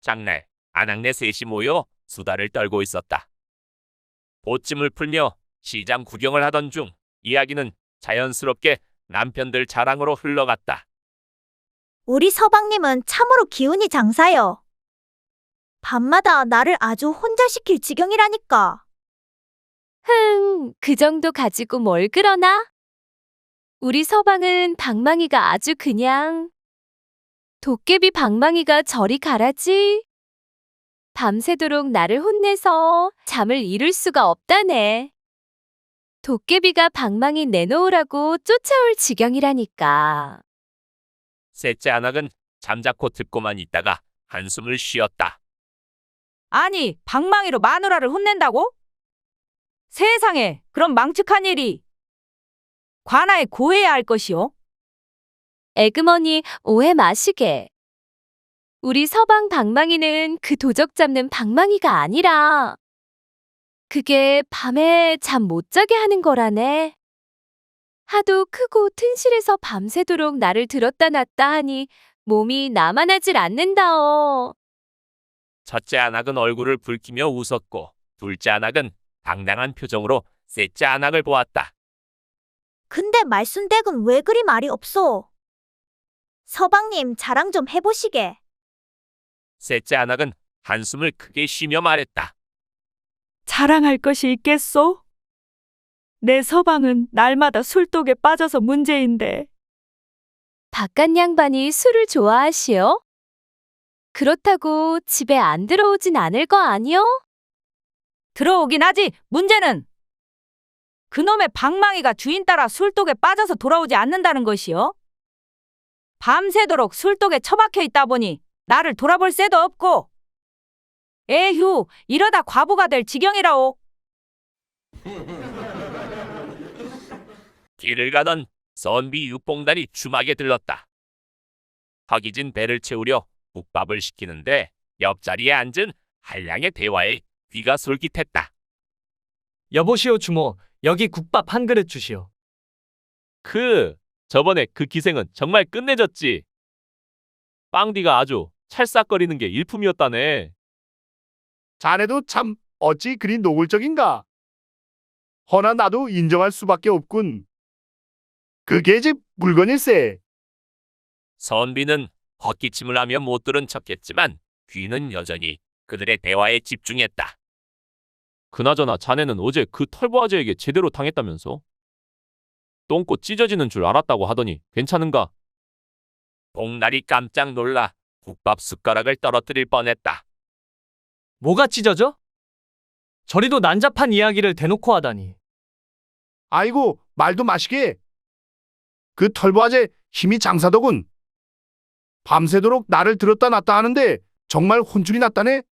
장날 아낙네 셋이 모여 수다를 떨고 있었다. 보찜을 풀며 시장 구경을 하던 중 이야기는 자연스럽게 남편들 자랑으로 흘러갔다. 우리 서방님은 참으로 기운이 장사요. 밤마다 나를 아주 혼자 시킬 지경이라니까. 흥, 그 정도 가지고 뭘 그러나? 우리 서방은 방망이가 아주 그냥 도깨비 방망이가 저리 가라지. 밤새도록 나를 혼내서 잠을 이룰 수가 없다네. 도깨비가 방망이 내놓으라고 쫓아올 지경이라니까. 셋째 아낙은 잠자코 듣고만 있다가 한숨을 쉬었다. 아니, 방망이로 마누라를 혼낸다고? 세상에, 그런 망측한 일이. 관아에 고해야 할 것이오. 에그머니 오해 마시게. 우리 서방 방망이는 그 도적 잡는 방망이가 아니라 그게 밤에 잠 못 자게 하는 거라네. 하도 크고 튼실해서 밤새도록 나를 들었다 놨다 하니 몸이 나만하질 않는다어. 첫째 아낙은 얼굴을 붉히며 웃었고 둘째 아낙은 당당한 표정으로 셋째 아낙을 보았다. 근데 말순댁은 왜 그리 말이 없소? 서방님 자랑 좀 해보시게. 셋째 아낙은 한숨을 크게 쉬며 말했다. 자랑할 것이 있겠소? 내 서방은 날마다 술독에 빠져서 문제인데 바깥 양반이 술을 좋아하시오? 그렇다고 집에 안 들어오진 않을 거 아니요? 들어오긴 하지. 문제는 그놈의 방망이가 주인 따라 술독에 빠져서 돌아오지 않는다는 것이요. 밤새도록 술독에 처박혀 있다 보니 나를 돌아볼 새도 없고 에휴 이러다 과부가 될 지경이라오. 길을 가던 선비 육봉단이 주막에 들렀다. 허기진 배를 채우려 국밥을 시키는데 옆자리에 앉은 한량의 대화에 귀가 솔깃했다. 여보시오 주모, 여기 국밥 한 그릇 주시오. 그 저번에 그 기생은 정말 끝내줬지. 빵디가 아주 찰싹거리는 게 일품이었다네. 자네도 참 어찌 그리 노골적인가? 허나 나도 인정할 수밖에 없군. 그게 집 물건일세. 선비는 헛기침을 하며 못 들은 척했지만 귀는 여전히 그들의 대화에 집중했다. 그나저나 자네는 어제 그 털보 아재에게 제대로 당했다면서? 똥꼬 찢어지는 줄 알았다고 하더니 괜찮은가? 봉날이 깜짝 놀라 국밥 숟가락을 떨어뜨릴 뻔했다. 뭐가 찢어져? 저리도 난잡한 이야기를 대놓고 하다니. 아이고 말도 마시게. 그 털보 아재 힘이 장사더군. 밤새도록 나를 들었다 놨다 하는데 정말 혼쭐이 났다네.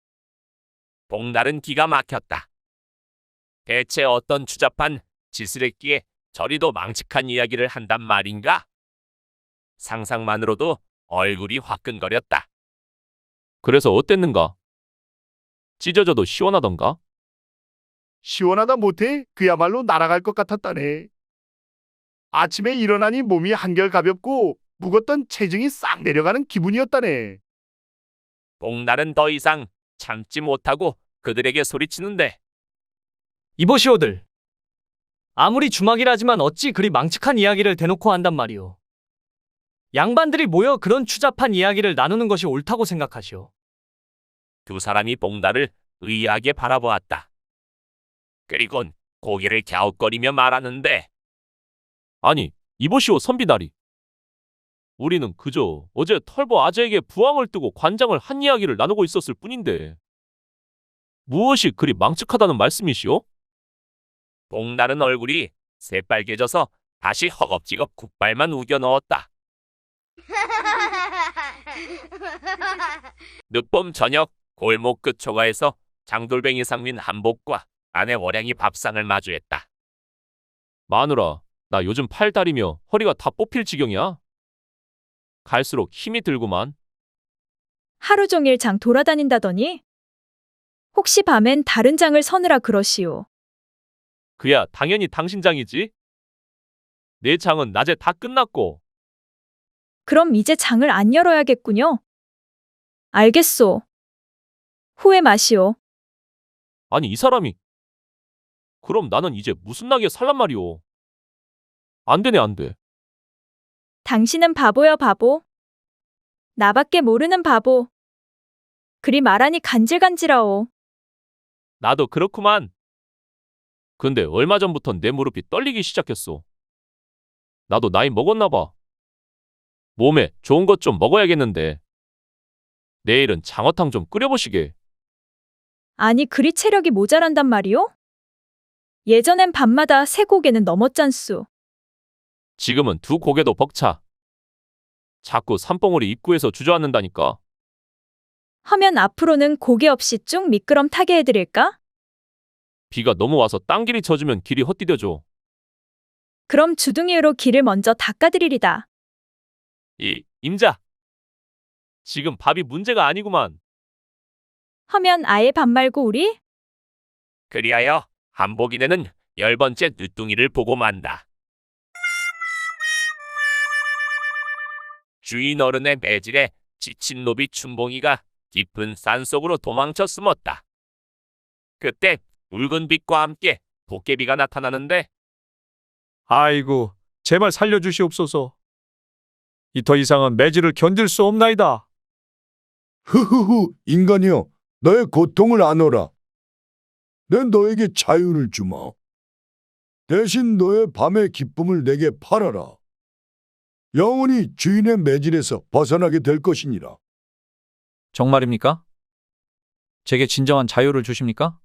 봉날은 기가 막혔다. 대체 어떤 추잡한 짓을 했기에 저리도 망측한 이야기를 한단 말인가? 상상만으로도 얼굴이 화끈거렸다. 그래서 어땠는가? 찢어져도 시원하던가? 시원하다 못해 그야말로 날아갈 것 같았다네. 아침에 일어나니 몸이 한결 가볍고 묵었던 체증이 싹 내려가는 기분이었다네. 봉날은 더 이상 참지 못하고 그들에게 소리치는데 이보시오들. 아무리 주막이라지만 어찌 그리 망측한 이야기를 대놓고 한단 말이오. 양반들이 모여 그런 추잡한 이야기를 나누는 것이 옳다고 생각하시오. 두 사람이 봉날을 의아하게 바라보았다. 그리곤 고개를 갸웃거리며 말하는데 아니 이보시오 선비다리 우리는 그저 어제 털보 아재에게 부항을 뜨고 관장을 한 이야기를 나누고 있었을 뿐인데 무엇이 그리 망측하다는 말씀이시오? 봉날은 얼굴이 새빨개져서 다시 허겁지겁 국발만 우겨 넣었다. 늦봄 저녁 골목 끝 초가에서 장돌뱅이 상민 한복과 아내 월양이 밥상을 마주했다. 마누라, 나 요즘 팔다리며 허리가 다 뽑힐 지경이야. 갈수록 힘이 들구만. 하루 종일 장 돌아다닌다더니? 혹시 밤엔 다른 장을 서느라 그러시오. 그야 당연히 당신 장이지. 내 장은 낮에 다 끝났고 그럼 이제 장을 안 열어야겠군요. 알겠소. 후회 마시오. 아니 이 사람이 그럼 나는 이제 무슨 낙에 살란 말이오. 안 되네 안 돼. 당신은 바보여 바보. 나밖에 모르는 바보. 그리 말하니 간질간질하오. 나도 그렇구만. 근데 얼마 전부터 내 무릎이 떨리기 시작했어. 나도 나이 먹었나 봐. 몸에 좋은 것 좀 먹어야겠는데. 내일은 장어탕 좀 끓여보시게. 아니 그리 체력이 모자란단 말이오? 예전엔 밤마다 세 고개는 넘었잖수. 지금은 두 고개도 벅차. 자꾸 산봉우리 입구에서 주저앉는다니까. 하면 앞으로는 고개 없이 쭉 미끄럼 타게 해드릴까? 비가 너무 와서 땅길이 젖으면 길이 헛디뎌져. 그럼 주둥이로 길을 먼저 닦아드리리다. 이 임자. 지금 밥이 문제가 아니구만. 하면 아예 밥 말고 우리? 그리하여 한복이네는 열 번째 늦둥이를 보고 만다. 주인 어른의 매질에 지친 노비 춘봉이가 깊은 산속으로 도망쳐 숨었다. 그때 붉은 빛과 함께 도깨비가 나타나는데 아이고, 제발 살려주시옵소서. 이 더 이상은 매질을 견딜 수 없나이다. 흐흐흐 인간이여 너의 고통을 안어라. 내 너에게 자유를 주마. 대신 너의 밤의 기쁨을 내게 팔아라. 영원히 주인의 매질에서 벗어나게 될 것이니라. 정말입니까? 제게 진정한 자유를 주십니까?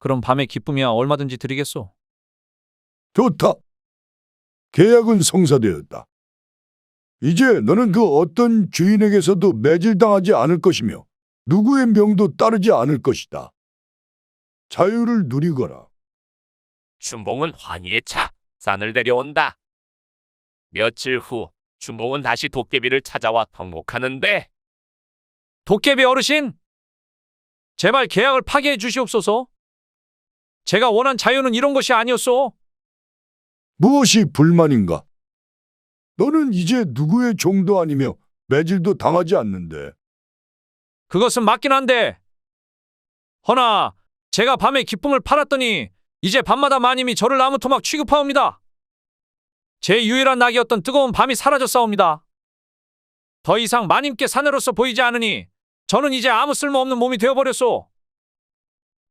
그럼 밤의 기쁨이야 얼마든지 드리겠소. 좋다. 계약은 성사되었다. 이제 너는 그 어떤 주인에게서도 매질당하지 않을 것이며 누구의 명도 따르지 않을 것이다. 자유를 누리거라. 춘봉은 환희에 차 산을 내려온다. 며칠 후 춘봉은 다시 도깨비를 찾아와 통곡하는데 도깨비 어르신! 제발 계약을 파기해 주시옵소서. 제가 원한 자유는 이런 것이 아니었소. 무엇이 불만인가? 너는 이제 누구의 종도 아니며 매질도 당하지 않는데 그것은 맞긴 한데. 허나 제가 밤의 기쁨을 팔았더니 이제 밤마다 마님이 저를 나무토막 취급하옵니다. 제 유일한 낙이었던 뜨거운 밤이 사라졌사옵니다. 더 이상 마님께 사내로서 보이지 않으니 저는 이제 아무 쓸모없는 몸이 되어버렸소.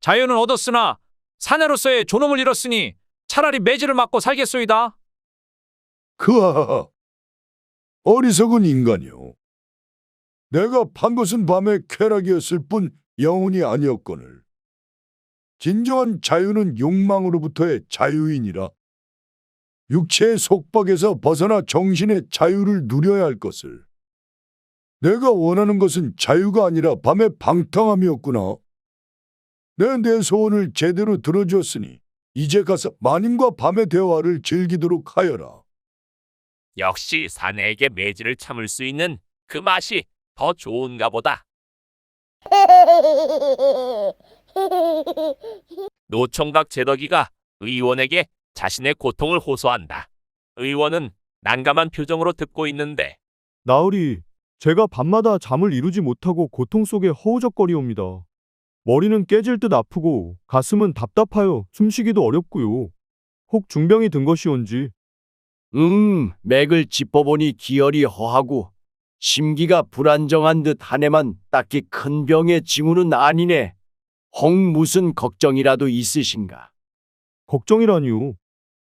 자유는 얻었으나 사내로서의 존엄을 잃었으니 차라리 매질을 맞고 살겠소이다. 그하하 어리석은 인간이요. 내가 판 것은 밤의 쾌락이었을 뿐 영혼이 아니었거늘. 진정한 자유는 욕망으로부터의 자유이니라. 육체의 속박에서 벗어나 정신의 자유를 누려야 할 것을. 내가 원하는 것은 자유가 아니라 밤의 방탕함이었구나. 내 내 소원을 제대로 들어주었으니 이제 가서 마님과 밤의 대화를 즐기도록 하여라. 역시 사내에게 매질을 참을 수 있는 그 맛이 더 좋은가 보다. 노총각 제덕이가 의원에게 자신의 고통을 호소한다. 의원은 난감한 표정으로 듣고 있는데 나으리, 제가 밤마다 잠을 이루지 못하고 고통 속에 허우적거리옵니다. 머리는 깨질 듯 아프고 가슴은 답답하여 숨쉬기도 어렵고요. 혹 중병이 든 것이온지. 음, 맥을 짚어보니 기혈이 허하고 심기가 불안정한 듯 하네만 딱히 큰 병의 징후는 아니네. 혹 무슨 걱정이라도 있으신가? 걱정이라니요.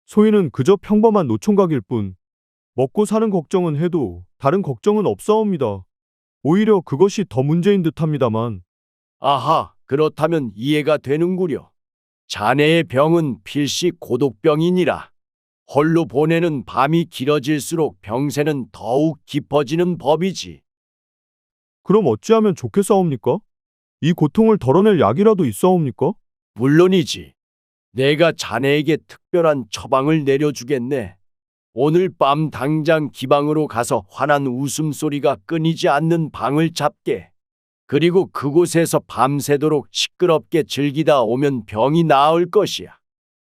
소인은 그저 평범한 노총각일 뿐. 먹고 사는 걱정은 해도 다른 걱정은 없사옵니다. 오히려 그것이 더 문제인 듯합니다만. 아하, 그렇다면 이해가 되는구려. 자네의 병은 필시 고독병이니라. 홀로 보내는 밤이 길어질수록 병세는 더욱 깊어지는 법이지. 그럼 어찌하면 좋겠사옵니까? 이 고통을 덜어낼 약이라도 있사옵니까? 물론이지. 내가 자네에게 특별한 처방을 내려주겠네. 오늘 밤 당장 기방으로 가서 환한 웃음소리가 끊이지 않는 방을 잡게. 그리고 그곳에서 밤새도록 시끄럽게 즐기다 오면 병이 나을 것이야.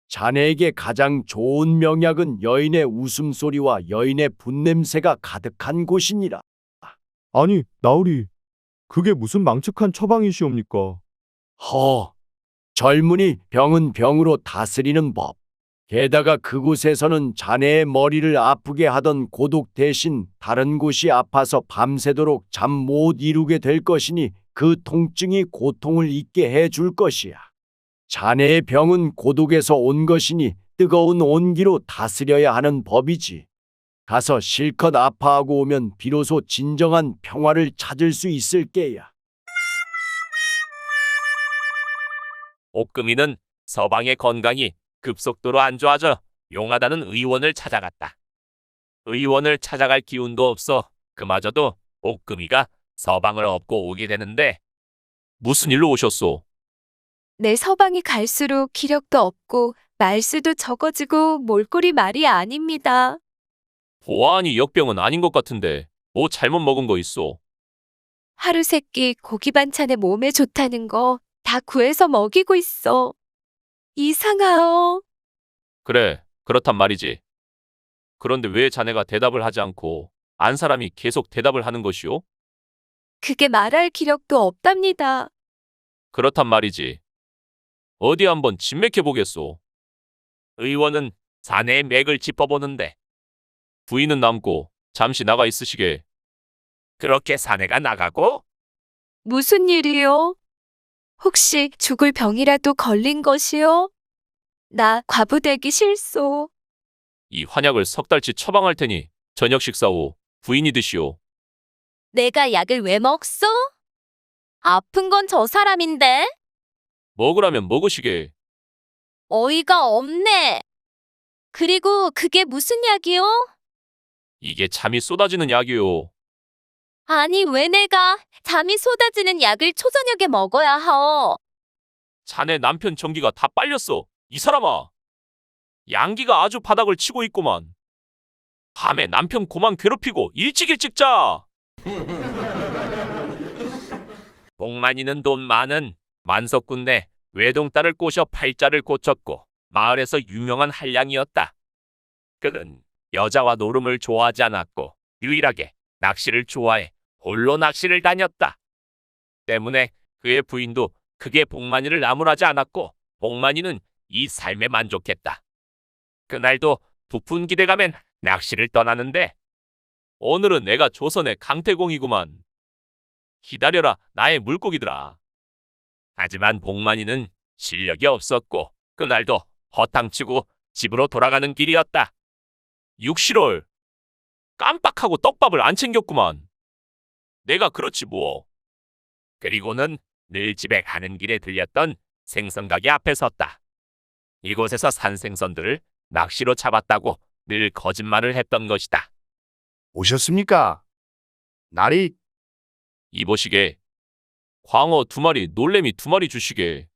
자네에게 가장 좋은 명약은 여인의 웃음소리와 여인의 분냄새가 가득한 곳이니라. 아니, 나으리. 그게 무슨 망측한 처방이시옵니까? 허, 젊은이 병은 병으로 다스리는 법. 게다가 그곳에서는 자네의 머리를 아프게 하던 고독 대신 다른 곳이 아파서 밤새도록 잠 못 이루게 될 것이니 그 통증이 고통을 잊게 해 줄 것이야. 자네의 병은 고독에서 온 것이니 뜨거운 온기로 다스려야 하는 법이지. 가서 실컷 아파하고 오면 비로소 진정한 평화를 찾을 수 있을 게야. 옥금이는 서방의 건강이 급속도로 안 좋아져 용하다는 의원을 찾아갔다. 의원을 찾아갈 기운도 없어 그마저도 옥금이가 서방을 업고 오게 되는데 무슨 일로 오셨소? 내 서방이 갈수록 기력도 없고 말수도 적어지고 몰골이 말이 아닙니다. 보아하니 역병은 아닌 것 같은데 뭐 잘못 먹은 거 있소? 하루 세끼 고기 반찬에 몸에 좋다는 거 다 구해서 먹이고 있어. 이상하오. 그래, 그렇단 말이지. 그런데 왜 자네가 대답을 하지 않고 안 사람이 계속 대답을 하는 것이오? 그게 말할 기력도 없답니다. 그렇단 말이지. 어디 한번 진맥해 보겠소. 의원은 사내의 맥을 짚어보는데 부인은 남고 잠시 나가 있으시게. 그렇게 사내가 나가고 무슨 일이요? 혹시 죽을 병이라도 걸린 것이요? 나 과부되기 싫소. 이 환약을 석 달치 처방할 테니 저녁 식사 후 부인이 드시오. 내가 약을 왜 먹소? 아픈 건 저 사람인데? 먹으라면 먹으시게. 어이가 없네. 그리고 그게 무슨 약이요? 이게 잠이 쏟아지는 약이오. 아니, 왜 내가 잠이 쏟아지는 약을 초저녁에 먹어야 하오? 자네 남편 전기가 다 빨렸어. 이 사람아. 양기가 아주 바닥을 치고 있구만. 밤에 남편 고만 괴롭히고 일찍 일찍 자. 복만이는 돈 많은 만석군네 외동딸을 꼬셔 팔자를 고쳤고 마을에서 유명한 한량이었다. 그는 여자와 노름을 좋아하지 않았고 유일하게 낚시를 좋아해 홀로 낚시를 다녔다. 때문에 그의 부인도 크게 복만이를 나무라지 않았고 복만이는 이 삶에 만족했다. 그날도 부푼 기대감엔 낚시를 떠나는데 오늘은 내가 조선의 강태공이구만. 기다려라 나의 물고기들아. 하지만 복만이는 실력이 없었고 그날도 허탕치고 집으로 돌아가는 길이었다. 육실월 깜빡하고 떡밥을 안 챙겼구만. 내가 그렇지 뭐. 그리고는 늘 집에 가는 길에 들렸던 생선 가게 앞에 섰다. 이곳에서 산 생선들을 낚시로 잡았다고 늘 거짓말을 했던 것이다. 오셨습니까? 날이 이보시게 광어 두 마리, 놀래미 두 마리 주시게.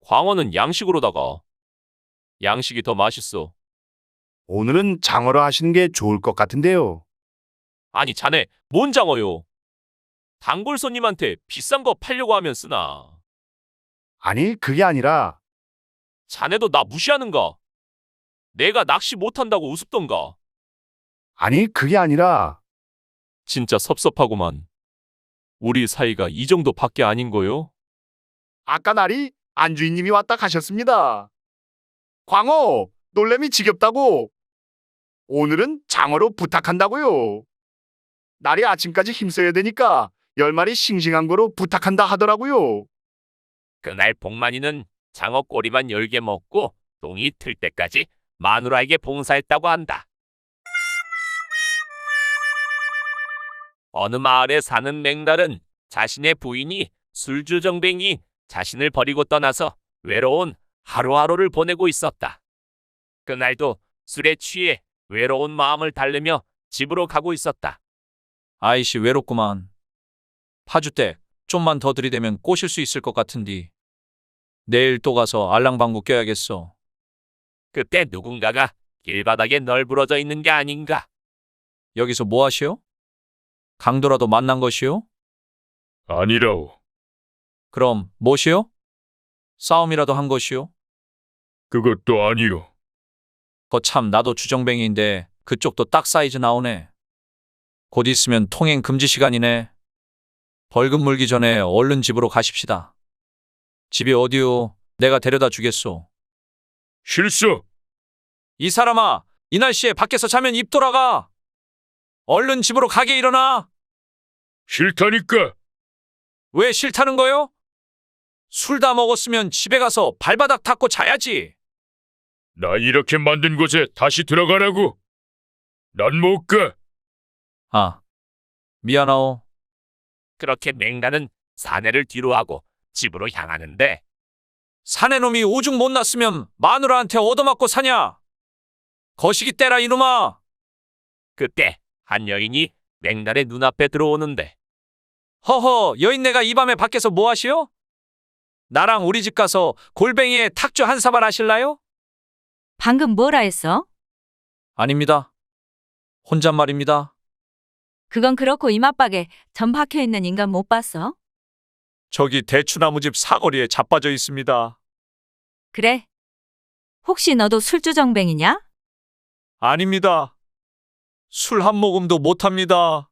광어는 양식으로다가 양식이 더 맛있어. 오늘은 장어로 하시는 게 좋을 것 같은데요. 아니 자네 뭔 장어요? 단골 손님한테 비싼 거 팔려고 하면 쓰나. 아니, 그게 아니라 자네도 나 무시하는가? 내가 낚시 못한다고 우습던가? 아니, 그게 아니라 진짜 섭섭하구만. 우리 사이가 이 정도밖에 아닌 거요? 아까 날이 안주인님이 왔다 가셨습니다. 광어, 놀래미 지겹다고. 오늘은 장어로 부탁한다고요. 날이 아침까지 힘써야 되니까 열 마리 싱싱한 거로 부탁한다 하더라고요. 그날 복만이는 장어 꼬리만 열개 먹고 동이 틀 때까지 마누라에게 봉사했다고 한다. 어느 마을에 사는 맹달은 자신의 부인이 술주정뱅이 자신을 버리고 떠나서 외로운 하루하루를 보내고 있었다. 그날도 술에 취해 외로운 마음을 달래며 집으로 가고 있었다. 아이씨 외롭구만. 파주댁 좀만 더 들이대면 꼬실 수 있을 것 같은디. 내일 또 가서 알랑방구 껴야겠어. 그때 누군가가 길바닥에 널브러져 있는 게 아닌가. 여기서 뭐 하시오? 강도라도 만난 것이오? 아니라오. 그럼 뭐시오? 싸움이라도 한 것이오? 그것도 아니오. 거참 나도 주정뱅이인데 그쪽도 딱 사이즈 나오네. 곧 있으면 통행 금지 시간이네. 벌금 물기 전에 얼른 집으로 가십시다. 집이 어디요? 내가 데려다 주겠소. 실수. 이 사람아, 이 날씨에 밖에서 자면 입 돌아가. 얼른 집으로 가게 일어나. 싫다니까. 왜 싫다는 거요? 술 다 먹었으면 집에 가서 발바닥 닦고 자야지. 나 이렇게 만든 곳에 다시 들어가라고. 난 못 가. 아, 미안하오. 그렇게 맹나는 사내를 뒤로하고 집으로 향하는데 사내놈이 오죽 못 났으면 마누라한테 얻어맞고 사냐? 거시기 때라 이놈아. 그때 한 여인이 맹날의 눈앞에 들어오는데 허허, 여인네가 이 밤에 밖에서 뭐 하시오? 나랑 우리 집 가서 골뱅이에 탁주 한 사발 하실라요? 방금 뭐라 했어? 아닙니다. 혼잣말입니다. 그건 그렇고 이맛박에 전 박혀 있는 인간 못 봤어? 저기 대추나무집 사거리에 자빠져 있습니다. 그래. 혹시 너도 술주정뱅이냐? 아닙니다. 술 한 모금도 못합니다.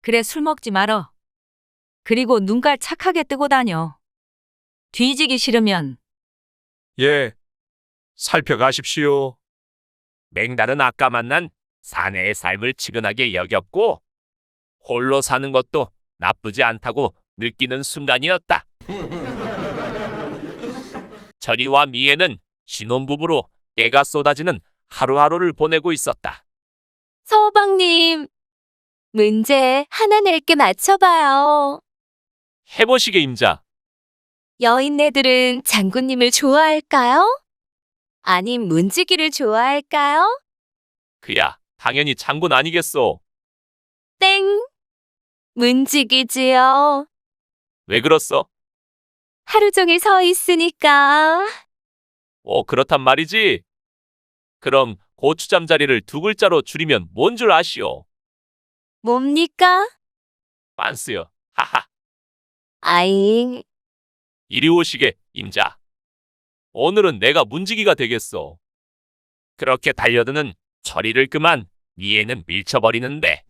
그래 술 먹지 말어. 그리고 눈깔 착하게 뜨고 다녀. 뒤지기 싫으면 예, 살펴가십시오. 맹날은 아까 만난 사내의 삶을 치근하게 여겼고 홀로 사는 것도 나쁘지 않다고 느끼는 순간이었다. 철이와 미애는 신혼부부로 때가 쏟아지는 하루하루를 보내고 있었다. 서방님, 문제 하나 낼게 맞춰봐요. 해보시게 임자. 여인네들은 장군님을 좋아할까요? 아님 문지기를 좋아할까요? 그야 당연히 장군 아니겠소. 땡! 문지기지요. 왜 그렇소? 하루 종일 서 있으니까. 오 그렇단 말이지. 그럼 고추 잠 자리를 두 글자로 줄이면 뭔 줄 아시오? 뭡니까? 빤스요. 하하. 아잉. 이리 오시게 임자. 오늘은 내가 문지기가 되겠소. 그렇게 달려드는 철이를 그만 미애는 밀쳐버리는데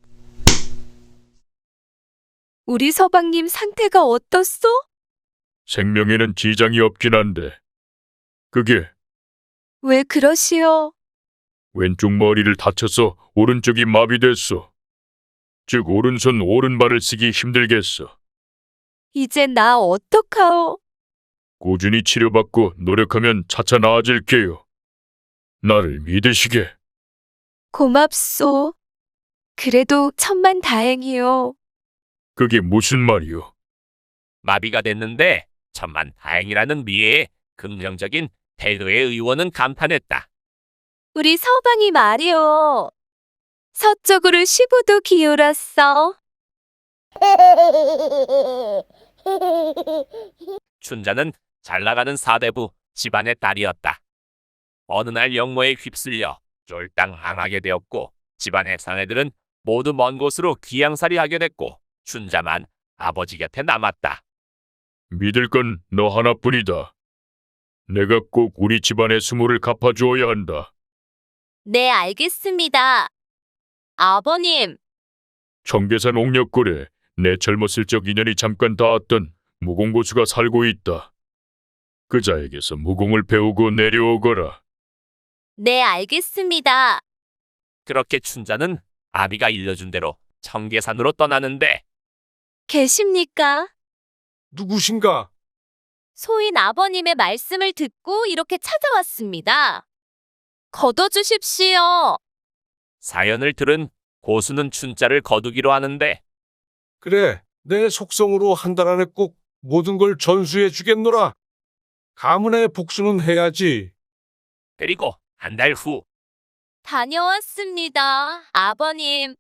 우리 서방님 상태가 어떻소? 생명에는 지장이 없긴 한데. 그게 왜 그러시오? 왼쪽 머리를 다쳐서 오른쪽이 마비됐어. 즉 오른손 오른발을 쓰기 힘들겠어. 이제 나 어떡하오? 꾸준히 치료받고 노력하면 차차 나아질게요. 나를 믿으시게. 고맙소. 그래도 천만 다행이요. 그게 무슨 말이요? 마비가 됐는데 천만 다행이라는 미애의 긍정적인 태도에 의원은 감탄했다. 우리 서방이 말이오. 서쪽으로 15도 기울었어. 춘자는 잘 나가는 사대부 집안의 딸이었다. 어느 날 영모에 휩쓸려 쫄딱 항하게 되었고 집안의 사내들은 모두 먼 곳으로 귀양살이 하게 됐고 춘자만 아버지 곁에 남았다. 믿을 건 너 하나뿐이다. 내가 꼭 우리 집안의 수모를 갚아주어야 한다. 네, 알겠습니다. 아버님, 청계산 옥력골에 내 젊었을 적 인연이 잠깐 닿았던 무공고수가 살고 있다. 그자에게서 무공을 배우고 내려오거라. 네, 알겠습니다. 그렇게 춘자는 아비가 일러준 대로 청계산으로 떠나는데 계십니까? 누구신가? 소인 아버님의 말씀을 듣고 이렇게 찾아왔습니다. 걷어주십시오. 사연을 들은 고수는 춘자를 거두기로 하는데 그래, 내 속성으로 한 달 안에 꼭 모든 걸 전수해 주겠노라. 가문의 복수는 해야지. 그리고 한 달 후 다녀왔습니다. 아버님,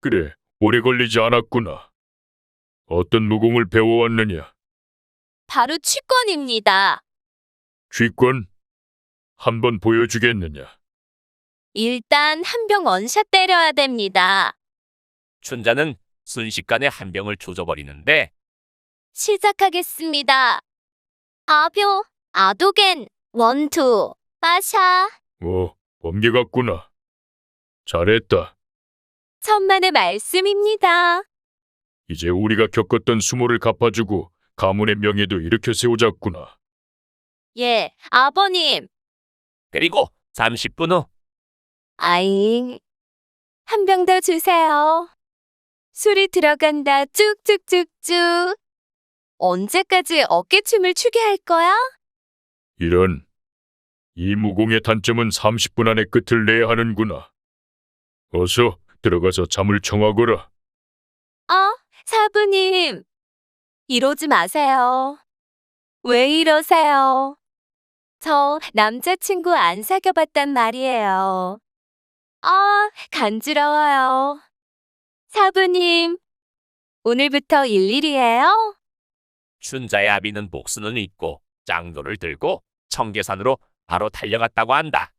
그래, 오래 걸리지 않았구나. 어떤 무공을 배워왔느냐? 바로 취권입니다. 쥐권? 한번 보여주겠느냐? 일단 한 병 원샷 때려야 됩니다. 춘자는 순식간에 한 병을 조져버리는데 시작하겠습니다. 아묘, 아도겐, 원투, 빠샤. 오, 번개 같구나. 잘했다. 천만의 말씀입니다. 이제 우리가 겪었던 수모를 갚아주고 가문의 명예도 일으켜 세우자꾸나. 예, 아버님. 그리고 30분 후 아잉. 한 병 더 주세요. 술이 들어간다 쭉쭉쭉쭉. 언제까지 어깨춤을 추게 할 거야? 이런 이 무공의 단점은 30분 안에 끝을 내야 하는구나. 어서 들어가서 잠을 청하거라. 어, 사부님. 이러지 마세요. 왜 이러세요? 저 남자친구 안 사귀어봤단 말이에요. 아, 간지러워요. 사부님, 오늘부터 일일이에요? 춘자의 아비는 복수는 잊고 짱도를 들고 청계산으로 바로 달려갔다고 한다.